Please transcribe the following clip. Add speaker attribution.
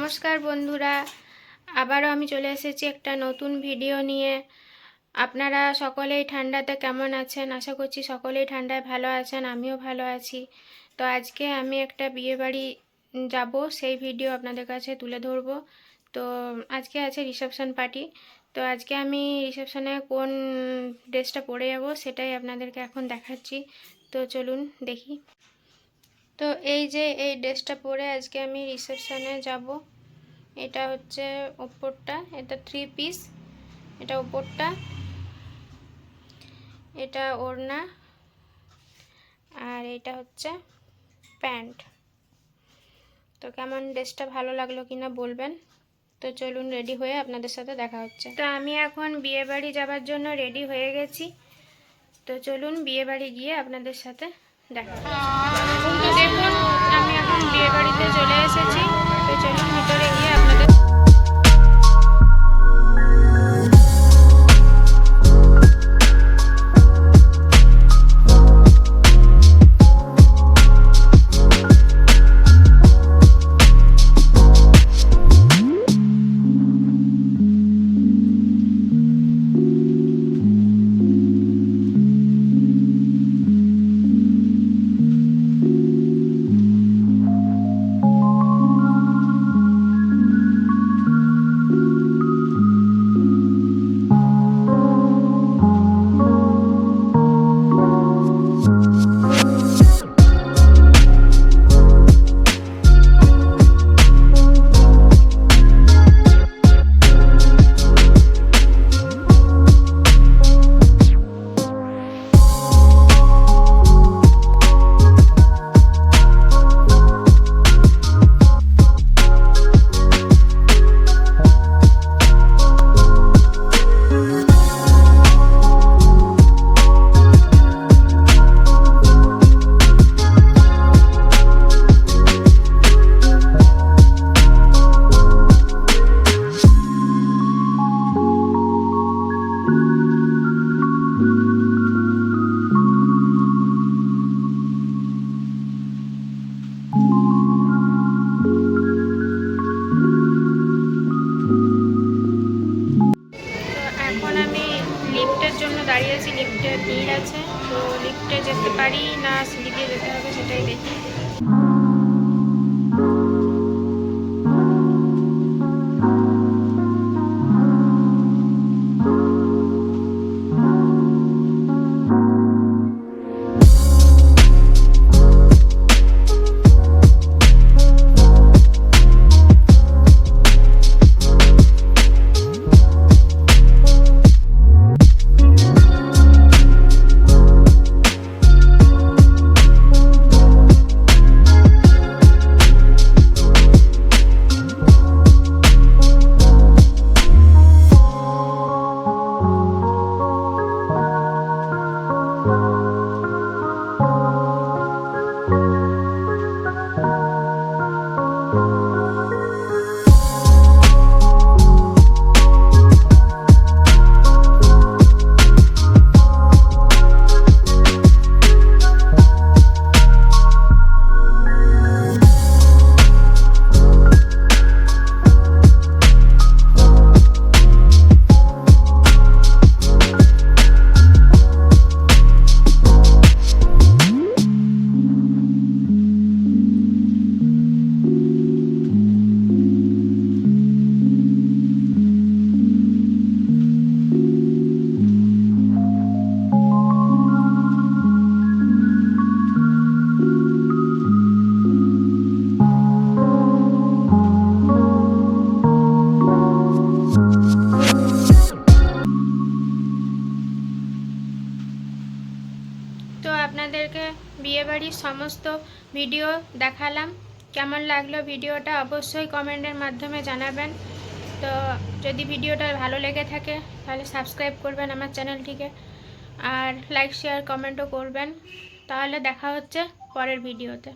Speaker 1: নমস্কার বন্ধুরা। আবারও আমি চলে এসেছি একটা নতুন ভিডিও নিয়ে। আপনারা সকলেই ঠান্ডাতে কেমন আছেন? আশা করছি সকলেই ঠান্ডায় ভালো আছেন, আমিও ভালো আছি। তো আজকে আমি একটা বিয়ে বাড়ি যাব, সেই ভিডিও আপনাদের কাছে তুলে ধরবো। তো আজকে আছে রিসেপশন পার্টি। তো আজকে আমি রিসেপশনে কোন ড্রেসটা পরে যাব সেটাই আপনাদেরকে এখন দেখাচ্ছি। তো চলুন দেখি। তো এই যে এই ড্রেসটা পরে আজকে আমি রিসেপশনে যাব, এটা হচ্ছে ওপরটা, এটা থ্রি পিস এটা ওপরটা, এটা ওড়না, আর এটা হচ্ছে প্যান্ট। তো কেমন ড্রেসটা ভালো লাগল কিনা বলবেন? তো চলুন রেডি হয়ে আপনাদের সাথে দেখা হচ্ছে। তো আমি এখন বিয়ে বাড়ি যাবার জন্য রেডি হয়ে গেছি। তো চলুন বিয়ে বাড়ি গিয়ে আপনাদের সাথে দেখুন আমি এখন বিয়ে বাড়িতে চলে এসেছি। আছি ভিড় আছে তো লিফটে যেতে পারি না সিঁড়ি দিয়ে যেতে হবে সেটাই দেখি। আপনাদেরকে বিয়েবাড়ির সমস্ত ভিডিও দেখালাম। কেমন লাগল ভিডিওটা অবশ্যই কমেন্টের মাধ্যমে জানাবেন। তো যদি ভিডিওটা ভালো লেগে থাকে, তাহলে সাবস্ক্রাইব করবেন আমার চ্যানেলটিকে। আর লাইক, শেয়ার, কমেন্টও করবেন। তাহলে দেখা হচ্ছে পরের ভিডিওতে।